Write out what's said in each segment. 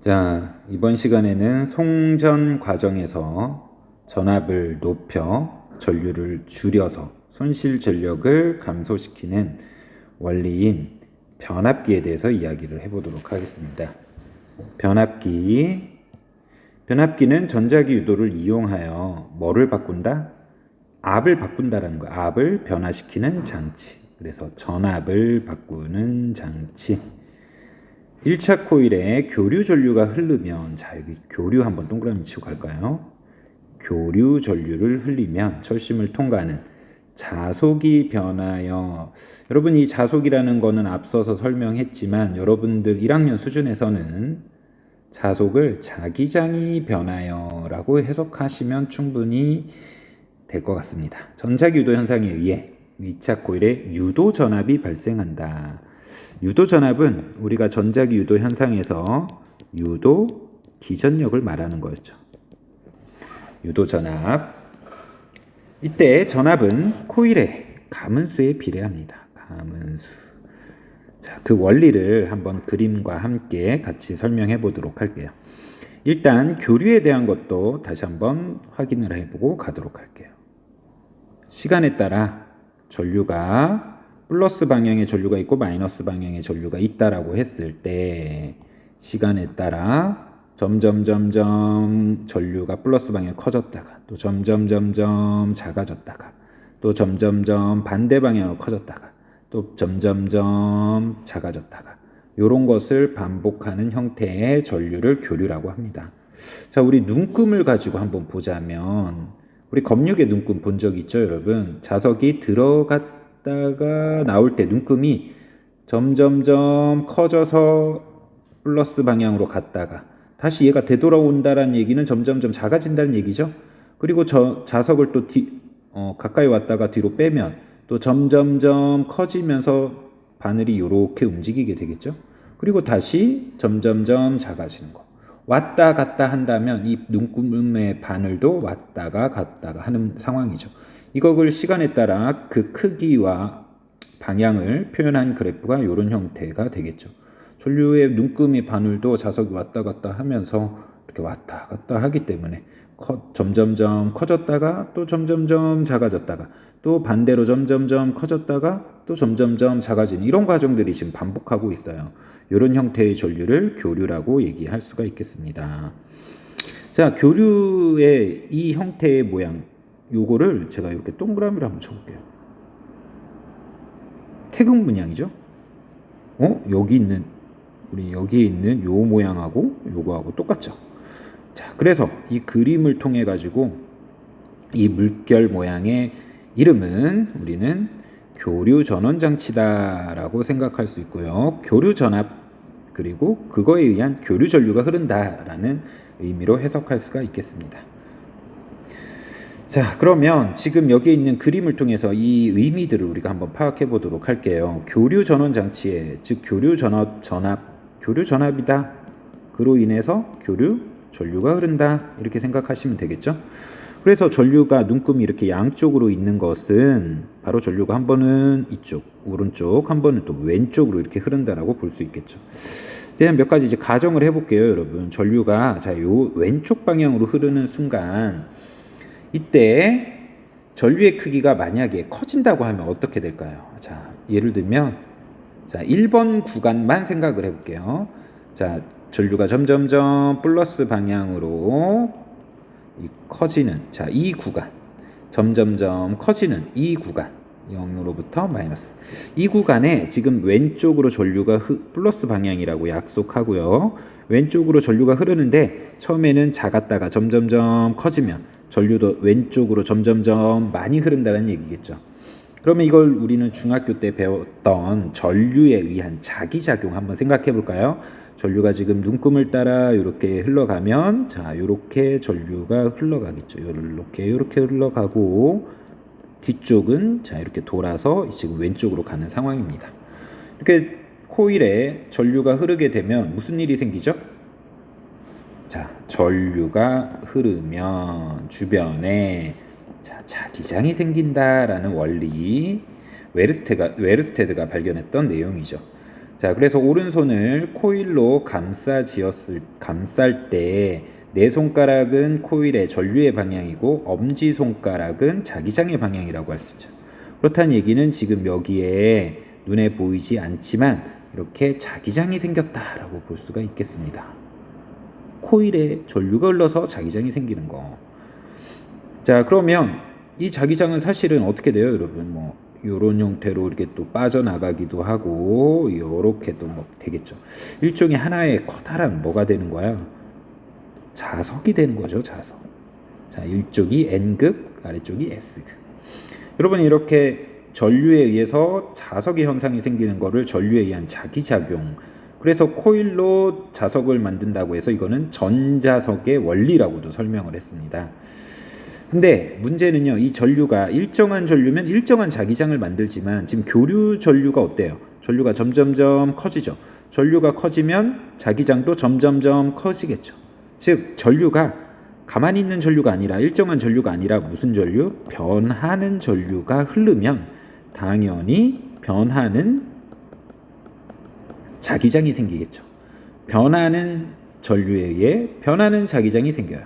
자, 이번 시간에는 송전 과정에서 전압을 높여 전류를 줄여서 손실 전력을 감소시키는 원리인 변압기에 대해서 이야기를 해보도록 하겠습니다. 변압기. 변압기는 전자기 유도를 이용하여 뭐를 바꾼다? 압을 바꾼다라는 거. 압을 변화시키는 장치. 그래서 전압을 바꾸는 장치. 1차 코일에 교류 전류가 흐르면 자 여기 교류 한번 동그라미 치고 갈까요? 교류 전류를 흘리면 철심을 통과하는 자속이 변하여 여러분 이 자속이라는 거는 앞서서 설명했지만 여러분들 1학년 수준에서는 자속을 자기장이 변하여라고 해석하시면 충분히 될 것 같습니다. 전자기 유도 현상에 의해 2차 코일에 유도 전압이 발생한다. 유도 전압은 우리가 전자기 유도 현상에서 유도 기전력을 말하는 거였죠. 유도 전압. 이때 전압은 코일의 가문수에 비례합니다. 가문수. 자, 그 원리를 한번 그림과 함께 같이 설명해 보도록 할게요. 일단 교류에 대한 것도 다시 한번 확인을 해보고 가도록 할게요. 시간에 따라 전류가 플러스 방향의 전류가 있고 마이너스 방향의 전류가 있다라고 했을 때 시간에 따라 점점 점점 전류가 플러스 방향 커졌다가 또 점점 점점 작아졌다가 또 점점 점 반대 방향으로 커졌다가 또 점점 점 작아졌다가 이런 것을 반복하는 형태의 전류를 교류라고 합니다. 자, 우리 눈금을 가지고 한번 보자면 우리 검육의 눈금 본 적 있죠, 여러분? 자석이 들어갔 있다가 나올 때 눈금이 점점점 커져서 플러스 방향으로 갔다가 다시 얘가 되돌아온다라는 얘기는 점점점 작아진다는 얘기죠. 그리고 저 자석을 또 뒤, 어, 가까이 왔다가 뒤로 빼면 또 점점점 커지면서 바늘이 이렇게 움직이게 되겠죠. 그리고 다시 점점점 작아지는 거. 왔다 갔다 한다면 이 눈금의 바늘도 왔다가 갔다가 하는 상황이죠. 이것을 시간에 따라 그 크기와 방향을 표현한 그래프가 이런 형태가 되겠죠. 전류의 눈금이 바늘도 자석이 왔다 갔다 하면서 이렇게 왔다 갔다 하기 때문에 커, 점점점 커졌다가 또 점점점 작아졌다가 또 반대로 점점점 커졌다가 또 점점점 작아지는 이런 과정들이 지금 반복하고 있어요. 이런 형태의 전류를 교류라고 얘기할 수가 있겠습니다. 자, 교류의 이 형태의 모양 요거를 제가 이렇게 동그라미로 한번 쳐볼게요. 태극 문양이죠? 어? 여기 있는 우리 여기에 있는 요 모양하고 요거하고 똑같죠? 자, 그래서 이 그림을 통해 가지고 이 물결 모양의 이름은 우리는 교류 전원 장치다라고 생각할 수 있고요. 교류 전압 그리고 그거에 의한 교류 전류가 흐른다라는 의미로 해석할 수가 있겠습니다. 자, 그러면 지금 여기에 있는 그림을 통해서 이 의미들을 우리가 한번 파악해 보도록 할게요. 교류 전원 장치에 즉 교류 전압 전압 교류 전압이다. 그로 인해서 교류 전류가 흐른다. 이렇게 생각하시면 되겠죠? 그래서 전류가 눈금이 이렇게 양쪽으로 있는 것은 바로 전류가 한 번은 이쪽 오른쪽 한 번은 또 왼쪽으로 이렇게 흐른다라고 볼 수 있겠죠. 이제 몇 가지 이제 가정을 해볼게요, 여러분. 전류가 자 요 왼쪽 방향으로 흐르는 순간 이때 전류의 크기가 만약에 커진다고 하면 어떻게 될까요? 자, 예를 들면 자, 1번 구간만 생각을 해 볼게요. 자, 전류가 점점점 플러스 방향으로 커지는 자, 이 구간. 점점점 커지는 이 구간. 0으로부터 마이너스. 이 구간에 지금 왼쪽으로 전류가 플러스 방향이라고 약속하고요. 왼쪽으로 전류가 흐르는데 처음에는 작았다가 점점점 커지면 전류도 왼쪽으로 점점점 많이 흐른다는 얘기겠죠. 그러면 이걸 우리는 중학교 때 배웠던 전류에 의한 자기작용 한번 생각해 볼까요? 전류가 지금 눈금을 따라 이렇게 흘러가면 자 이렇게 전류가 흘러가겠죠. 이렇게 이렇게 흘러가고 뒤쪽은 자 이렇게 돌아서 지금 왼쪽으로 가는 상황입니다. 이렇게 코일에 전류가 흐르게 되면 무슨 일이 생기죠? 자, 전류가 흐르면 주변에 자, 자기장이 생긴다라는 원리 웨르스테가 웨르스테드가 발견했던 내용이죠. 자, 그래서 오른손을 코일로 감싸 지었을 감쌀 때 내 손가락은 코일의 전류의 방향이고 엄지 손가락은 자기장의 방향이라고 할 수 있죠. 그렇다는 얘기는 지금 여기에 눈에 보이지 않지만 이렇게 자기장이 생겼다라고 볼 수가 있겠습니다. 코일에 전류가 흘러서 자기장이 생기는 거. 자, 그러면 이 자기장은 사실은 어떻게 돼요, 여러분? 뭐 요런 형태로 이렇게 또 빠져나가기도 하고 요렇게 또 뭐 되겠죠. 일종의 하나의 커다란 뭐가 되는 거야? 자석이 되는 거죠, 자석. 자, 이쪽이 N극, 아래쪽이 S극. 여러분 이렇게 전류에 의해서 자석의 현상이 생기는 거를 전류에 의한 자기작용. 그래서 코일로 자석을 만든다고 해서 이거는 전자석의 원리라고도 설명을 했습니다. 근데 문제는요, 이 전류가 일정한 전류면 일정한 자기장을 만들지만 지금 교류 전류가 어때요? 전류가 점점점 커지죠. 전류가 커지면 자기장도 점점점 커지겠죠. 즉 전류가 가만히 있는 전류가 아니라 일정한 전류가 아니라 무슨 전류? 변하는 전류가 흐르면 당연히 변하는 자기장이 생기겠죠. 변하는 전류에 의해 변하는 자기장이 생겨요.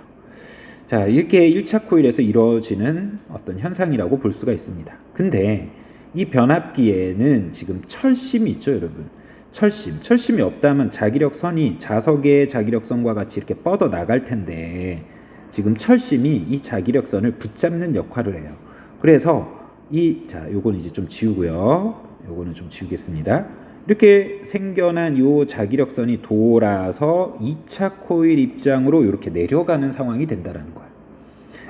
자, 이렇게 1차 코일에서 이루어지는 어떤 현상이라고 볼 수가 있습니다. 근데 이 변압기에는 지금 철심이 있죠, 여러분. 철심. 철심이 없다면 자기력 선이 자석의 자기력선과 같이 이렇게 뻗어 나갈 텐데 지금 철심이 이 자기력선을 붙잡는 역할을 해요. 그래서 이, 자, 요거는 이제 좀 지우고요. 요거는 좀 지우겠습니다. 이렇게 생겨난 요 자기력선이 돌아서 2차 코일 입장으로 이렇게 내려가는 상황이 된다라는 거예요.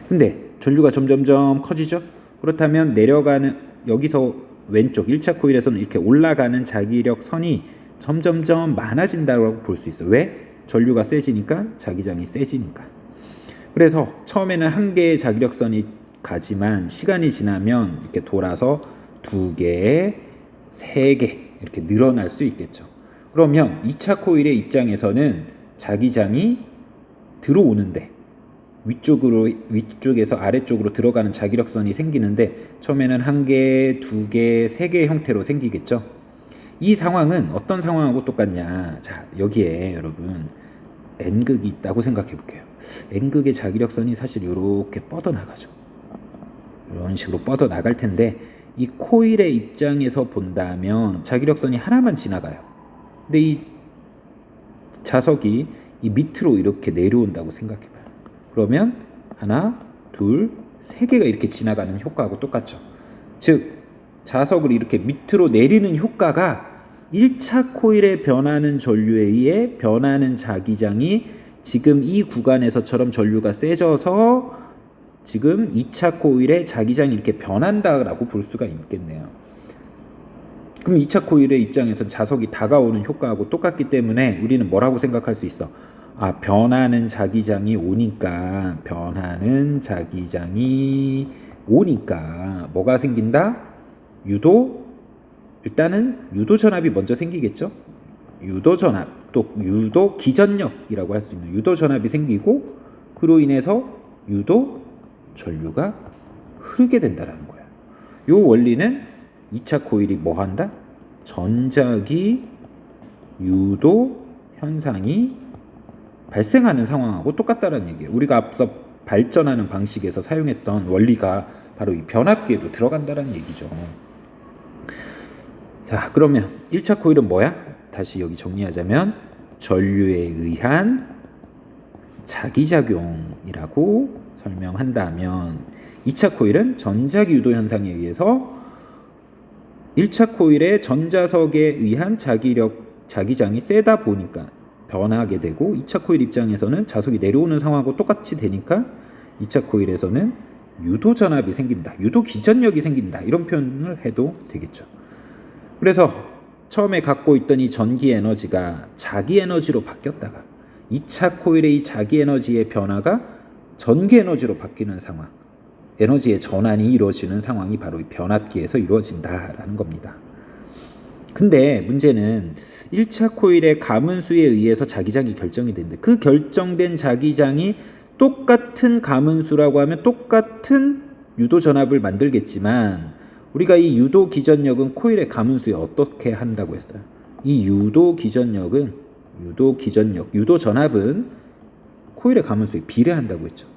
근데 전류가 점점점 커지죠? 그렇다면 내려가는 여기서 왼쪽 1차 코일에서는 이렇게 올라가는 자기력 선이 점점점 많아진다고 볼 수 있어요. 왜? 전류가 세지니까 자기장이 세지니까. 그래서 처음에는 한 개의 자기력선이 가지만 시간이 지나면 이렇게 돌아서 두 개, 세 개 이렇게 늘어날 수 있겠죠. 그러면 2차 코일의 입장에서는 자기장이 들어오는데 위쪽으로 위쪽에서 아래쪽으로 들어가는 자기력선이 생기는데 처음에는 한 개, 두 개, 세 개의 형태로 생기겠죠. 이 상황은 어떤 상황하고 똑같냐? 자, 여기에 여러분 N극이 있다고 생각해 볼게요. N극의 자기력선이 사실 이렇게 뻗어 나가죠. 이런 식으로 뻗어 나갈 텐데 이 코일의 입장에서 본다면 자기력선이 하나만 지나가요. 근데 이 자석이 이 밑으로 이렇게 내려온다고 생각해 그러면 하나, 둘, 세 개가 이렇게 지나가는 효과하고 똑같죠. 즉, 자석을 이렇게 밑으로 내리는 효과가 1차 코일에 변하는 전류에 의해 변하는 자기장이 지금 이 구간에서처럼 전류가 세져서 지금 2차 코일의 자기장이 이렇게 변한다라고 볼 수가 있겠네요. 그럼 2차 코일의 입장에서 자석이 다가오는 효과하고 똑같기 때문에 우리는 뭐라고 생각할 수 있어? 아, 변하는 자기장이 오니까 변하는 자기장이 오니까 뭐가 생긴다? 유도 일단은 유도 전압이 먼저 생기겠죠. 유도 전압 또 유도 기전력이라고 할 수 있는 유도 전압이 생기고 그로 인해서 유도 전류가 흐르게 된다라는 거야. 요 원리는 2차 코일이 뭐 한다? 전자기 유도 현상이 발생하는 상황하고 똑같다는 얘기예요. 우리가 앞서 발전하는 방식에서 사용했던 원리가 바로 이 변압기에도 들어간다는 얘기죠. 자, 그러면 1차 코일은 뭐야? 다시 여기 정리하자면 전류에 의한 자기작용이라고 설명한다면 2차 코일은 전자기 유도 현상에 의해서 1차 코일의 전자석에 의한 자기력 자기장이 세다 보니까 변하게 되고 2차 코일 입장에서는 자석이 내려오는 상황하고 똑같이 되니까 2차 코일에서는 유도 전압이 생긴다. 유도 기전력이 생긴다. 이런 표현을 해도 되겠죠. 그래서 처음에 갖고 있던 이 전기 에너지가 자기 에너지로 바뀌었다가 2차 코일의 이 자기 에너지의 변화가 전기 에너지로 바뀌는 상황. 에너지의 전환이 이루어지는 상황이 바로 이 변압기에서 이루어진다라는 겁니다. 근데 문제는 1차 코일의 가문수에 의해서 자기장이 결정이 되는데 그 결정된 자기장이 똑같은 가문수라고 하면 똑같은 유도 전압을 만들겠지만 우리가 이 유도 기전력은 코일의 가문수에 어떻게 한다고 했어요? 이 유도 기전력은 유도 기전력, 유도 전압은 코일의 가문수에 비례한다고 했죠.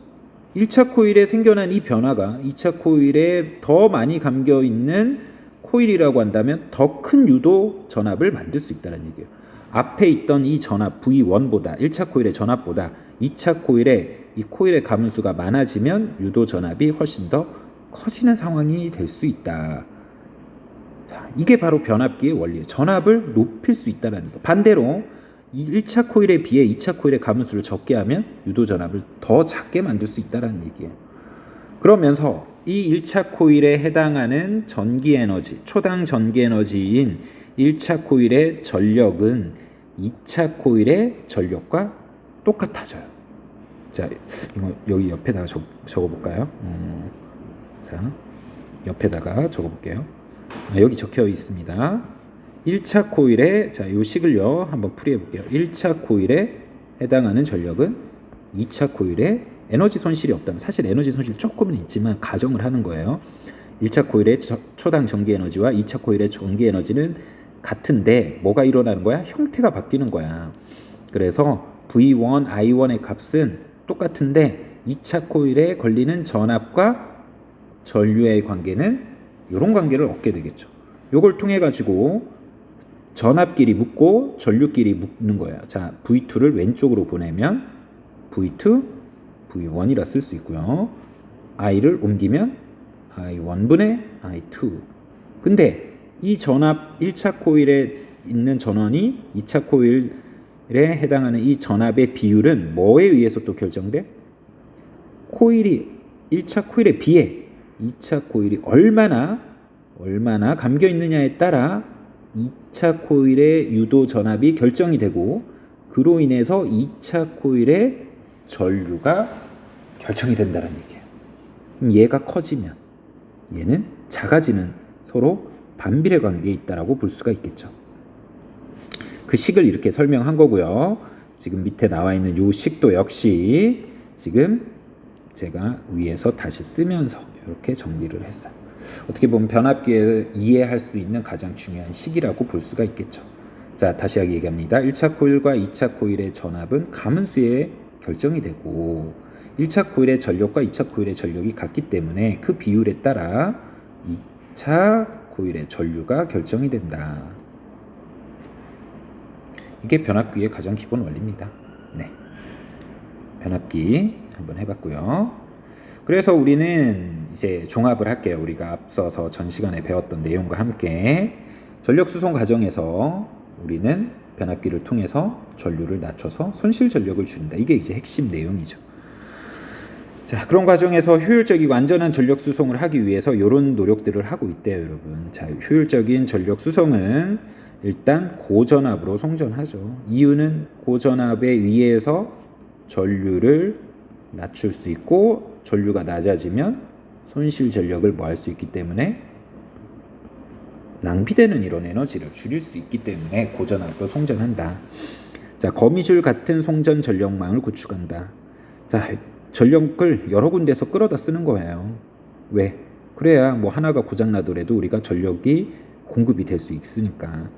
1차 코일에 생겨난 이 변화가 2차 코일에 더 많이 감겨 있는 코일이라고 한다면 더 큰 유도 전압을 만들 수 있다는 얘기예요. 앞에 있던 이 전압 V1보다 1차 코일의 전압보다 2차 코일의 이 코일의 가문수가 많아지면 유도 전압이 훨씬 더 커지는 상황이 될 수 있다. 자, 이게 바로 변압기의 원리예요. 전압을 높일 수 있다는 거. 반대로 이 1차 코일에 비해 2차 코일의 가문수를 적게 하면 유도 전압을 더 작게 만들 수 있다는 얘기예요. 그러면서 이 1차 코일에 해당하는 전기 에너지, 초당 전기 에너지인 1차 코일의 전력은 2차 코일의 전력과 똑같아져요. 자, 이거 여기 옆에다가 적, 적어볼까요? 음, 자, 옆에다가 적어볼게요. 아, 여기 적혀 있습니다. 1차 코일에 자, 요 식을요. 한번 풀이해 볼게요. 1차 코일에 해당하는 전력은 2차 코일에 에너지 손실이 없다면 사실 에너지 손실 조금은 있지만 가정을 하는 거예요. 1차 코일의 저- 초당 전기 에너지와 2차 코일의 전기 에너지는 같은데 뭐가 일어나는 거야? 형태가 바뀌는 거야. 그래서 V1, I1의 값은 똑같은데 2차 코일에 걸리는 전압과 전류의 관계는 이런 관계를 얻게 되겠죠. 요걸 통해 가지고 전압끼리 묶고 전류끼리 묶는 거예요. 자, V2를 왼쪽으로 보내면 V2, V1이라 쓸 수 있고요. I를 옮기면 I1분의 I2. 근데 이 전압 1차 코일에 있는 전원이 2차 코일에 해당하는 이 전압의 비율은 뭐에 의해서 또 결정돼? 코일이 1차 코일에 비해 2차 코일이 얼마나 얼마나 감겨 있느냐에 따라 2차 코일의 유도 전압이 결정이 되고 그로 인해서 2차 코일의 전류가 결정이 된다는 얘기예요. 얘가 커지면 얘는 작아지는 서로 반비례 관계에 있다라고 볼 수가 있겠죠. 그 식을 이렇게 설명한 거고요. 지금 밑에 나와 있는 요 식도 역시 지금 제가 위에서 다시 쓰면서 이렇게 정리를 했어요. 어떻게 보면 변압기에 이해할 수 있는 가장 중요한 식이라고 볼 수가 있겠죠. 자, 다시 얘기합니다. 1차 코일과 2차 코일의 전압은 가문수에 결정이 되고 1차 코일의 전력과 2차 코일의 전력이 같기 때문에 그 비율에 따라 2차 코일의 전류가 결정이 된다. 이게 변압기의 가장 기본 원리입니다. 네. 변압기 한번 해봤고요. 그래서 우리는 이제 종합을 할게요. 우리가 앞서서 전 시간에 배웠던 내용과 함께 전력 수송 과정에서 우리는 변압기를 통해서 전류를 낮춰서 손실 전력을 준다. 이게 이제 핵심 내용이죠. 자, 그런 과정에서 효율적이고 안전한 전력 수송을 하기 위해서 이런 노력들을 하고 있대요, 여러분. 자, 효율적인 전력 수송은 일단 고전압으로 송전하죠. 이유는 고전압에 의해서 전류를 낮출 수 있고 전류가 낮아지면 손실 전력을 뭐 할 수 있기 때문에 낭비되는 이런 에너지를 줄일 수 있기 때문에 고전압으로 송전한다. 자, 거미줄 같은 송전 전력망을 구축한다. 자, 전력을 여러 군데서 끌어다 쓰는 거예요. 왜? 그래야 뭐 하나가 고장 나더라도 우리가 전력이 공급이 될 수 있으니까.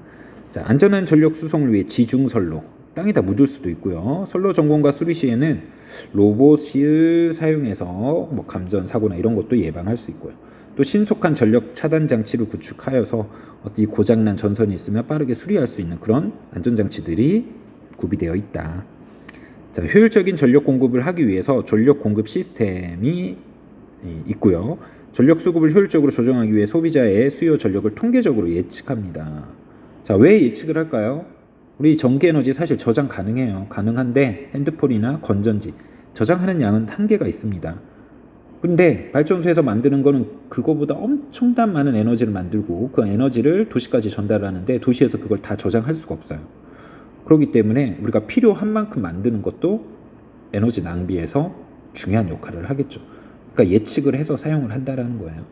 자, 안전한 전력 수송을 위해 지중선로 땅에다 묻을 수도 있고요. 선로 점검과 수리 시에는 로봇을 사용해서 뭐 감전 사고나 이런 것도 예방할 수 있고요. 또 신속한 전력 차단 장치를 구축하여서 어디 고장난 전선이 있으면 빠르게 수리할 수 있는 그런 안전 장치들이 구비되어 있다. 자, 효율적인 전력 공급을 하기 위해서 전력 공급 시스템이 이, 있고요. 전력 수급을 효율적으로 조정하기 위해 소비자의 수요 전력을 통계적으로 예측합니다. 자, 왜 예측을 할까요? 우리 전기 에너지 사실 저장 가능해요. 가능한데 핸드폰이나 건전지 저장하는 양은 한계가 있습니다. 근데 발전소에서 만드는 거는 그거보다 엄청난 많은 에너지를 만들고 그 에너지를 도시까지 전달하는데 도시에서 그걸 다 저장할 수가 없어요. 그렇기 때문에 우리가 필요한 만큼 만드는 것도 에너지 낭비에서 중요한 역할을 하겠죠. 그러니까 예측을 해서 사용을 한다라는 거예요.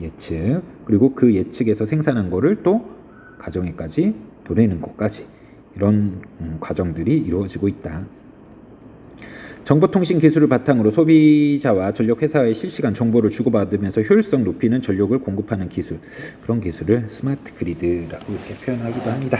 예측. 그리고 그 예측에서 생산한 거를 또 가정에까지 보내는 것까지 이런 음, 과정들이 이루어지고 있다. 정보통신 기술을 바탕으로 소비자와 전력회사의 실시간 정보를 주고받으면서 효율성 높이는 전력을 공급하는 기술 그런 기술을 스마트 그리드라고 이렇게 표현하기도 합니다.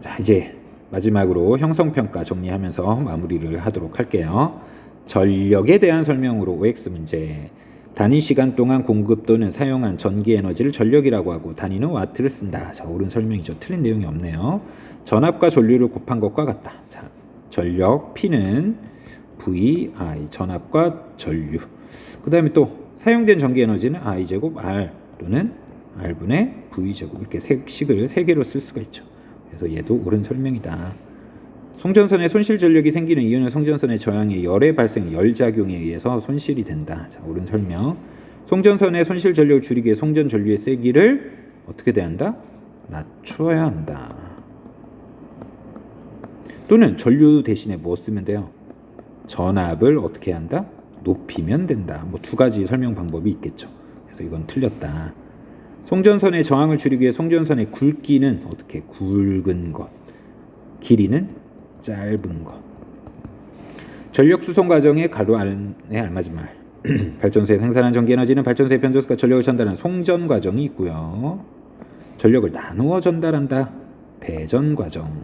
자, 이제 마지막으로 형성평가 정리하면서 마무리를 하도록 할게요. 전력에 대한 설명으로 OX 문제. 단위 시간 동안 공급 또는 사용한 전기 에너지를 전력이라고 하고 단위는 와트를 쓴다. 자, 옳은 설명이죠. 틀린 내용이 없네요. 전압과 전류를 곱한 것과 같다. 자, 전력 P는 V, I, 전압과 전류. 그 다음에 또 사용된 전기 에너지는 I 제곱 R 또는 R분의 V 제곱 이렇게 세 식을 세 개로 쓸 수가 있죠. 그래서 얘도 옳은 설명이다. 송전선에 손실 전력이 생기는 이유는 송전선의 저항의 열의 발생 열작용에 의해서 손실이 된다. 자, 옳은 설명. 송전선의 손실 전력을 줄이기 위해 송전 전류의 세기를 어떻게 대한다? 낮춰야 한다. 또는 전류 대신에 뭐 쓰면 돼요? 전압을 어떻게 한다? 높이면 된다. 뭐 두 가지 설명 방법이 있겠죠. 그래서 이건 틀렸다. 송전선의 저항을 줄이기 위해 송전선의 굵기는 어떻게 굵은 것, 길이는 짧은 것. 전력 수송 과정의 가로 안에 알맞은 말. 발전소에 생산한 전기 에너지는 발전소의 변조소가 전력을 전달하는 송전 과정이 있고요. 전력을 나누어 전달한다. 배전 과정.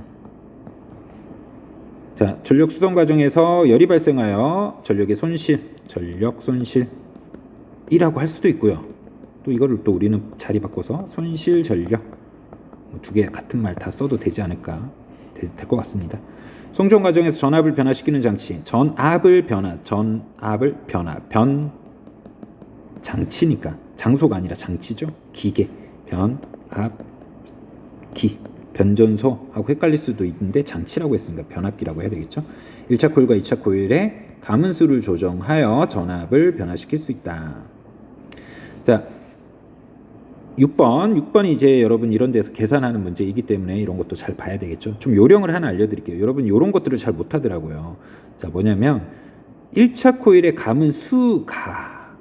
자, 전력 수송 과정에서 열이 발생하여 전력의 손실, 전력 손실이라고 할 수도 있고요. 또 이거를 또 우리는 자리 바꿔서 손실 전력 뭐두개 같은 말 다 써도 되지 않을까 될 것 같습니다. 송전 과정에서 전압을 변화시키는 장치, 전압을 변화, 전압을 변화, 변 장치니까 장소가 아니라 장치죠. 기계, 변, 압, 기, 변전소하고 헷갈릴 수도 있는데 장치라고 했으니까 변압기라고 해야 되겠죠. 1차 코일과 2차 코일의 가문수를 조정하여 전압을 변화시킬 수 있다. 자, 6번, 6번이 이제 여러분 이런 데서 계산하는 문제이기 때문에 이런 것도 잘 봐야 되겠죠. 좀 요령을 하나 알려드릴게요. 여러분 이런 것들을 잘 못하더라고요. 자, 뭐냐면 1차 코일의 감은 수가.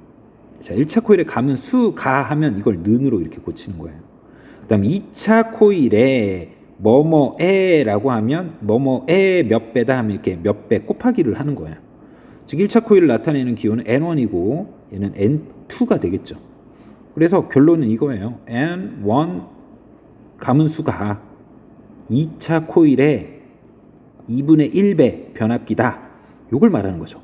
자, 1차 코일의 감은 수가 하면 이걸 는으로 이렇게 고치는 거예요. 그 다음 2차 코일에 뭐뭐에라고 하면 뭐뭐에 몇 배다 하면 이렇게 몇 배 곱하기를 하는 거예요. 즉 1차 코일을 나타내는 기호는 N1이고 얘는 N2가 되겠죠. 그래서 결론은 이거예요. N1 가문수가 2차 코일의 2분의 1배 변압기다. 요걸 말하는 거죠.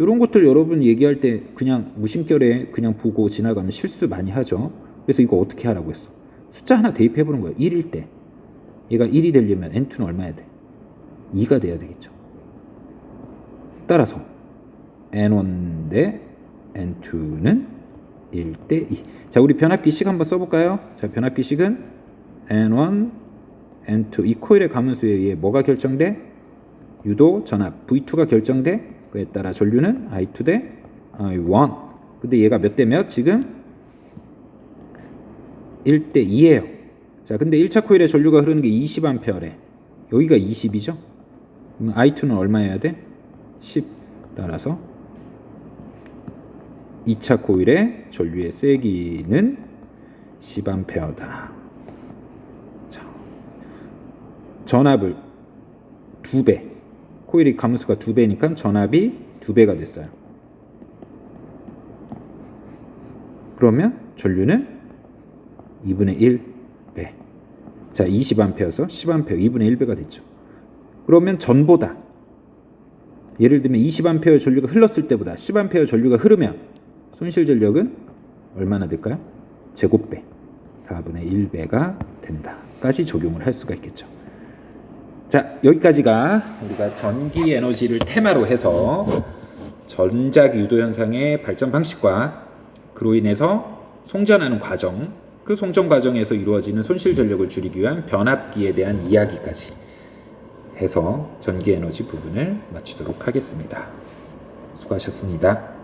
이런 것들 여러분 얘기할 때 그냥 무심결에 그냥 보고 지나가면 실수 많이 하죠. 그래서 이거 어떻게 하라고 했어? 숫자 하나 대입해 보는 거예요. 1일 때. 얘가 1이 되려면 N2는 얼마야 돼? 2가 돼야 되겠죠. 따라서 N1 대 N2는 1대 2. 자, 우리 변압기식 한번 써볼까요? 자, 변압기식은 N1, N2 이 코일의 가문수에 의해 뭐가 결정돼? 유도 전압 V2가 결정돼. 그에 따라 전류는 I2 대 I1. 근데 얘가 몇 대 몇? 지금 1대 2예요. 자, 근데 1차 코일에 전류가 흐르는 게 20A래. 여기가 20이죠? 그럼 I2는 얼마여야 돼? 10. 따라서 2차 코일의 전류의 세기는 10A다. 자, 전압을 2배. 코일이 감수가 2배니까 전압이 2배가 됐어요. 그러면 전류는 2분의 1배. 자, 20A여서 10A 2분의 1배가 됐죠. 그러면 전보다 예를 들면 20A 전류가 흘렀을 때보다 10A 전류가 흐르면 손실 전력은 얼마나 될까요? 제곱배 4분의 1배가 된다까지 적용을 할 수가 있겠죠. 자 여기까지가 우리가 전기 에너지를 테마로 해서 전작 유도 현상의 발전 방식과 그로 인해서 송전하는 과정, 그 송전 과정에서 이루어지는 손실 전력을 줄이기 위한 변압기에 대한 이야기까지 해서 전기 에너지 부분을 마치도록 하겠습니다. 수고하셨습니다.